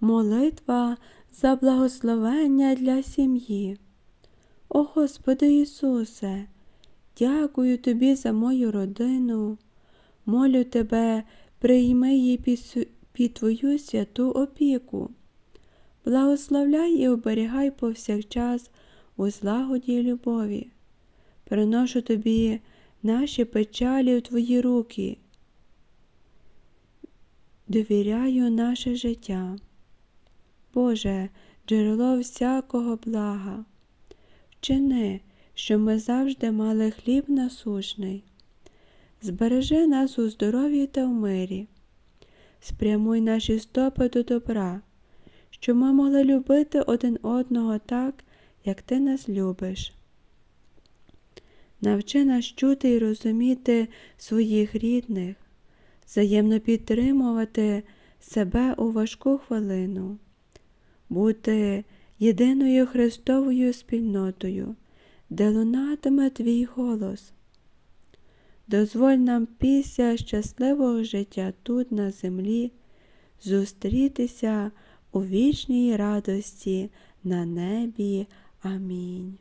Молитва за благословення для сім'ї. О Господи Ісусе, дякую Тобі за мою родину. Молю Тебе, прийми її під, під Твою святу опіку. Благословляй і оберігай повсякчас у злагоді й любові. Приношу Тобі наші печалі у Твої руки. Довіряю наше життя. Боже, джерело всякого блага. Вчини, щоб ми завжди мали хліб насушний. Збережи нас у здоров'ї та в мирі. Спрямуй наші стопи до добра, щоб ми могли любити один одного так, як ти нас любиш. Навчи нас чути і розуміти своїх рідних, взаємно підтримувати себе у важку хвилину, бути єдиною Христовою спільнотою, де лунатиме твій голос. Дозволь нам після щасливого життя тут на землі зустрітися у вічній радості на небі. Амінь.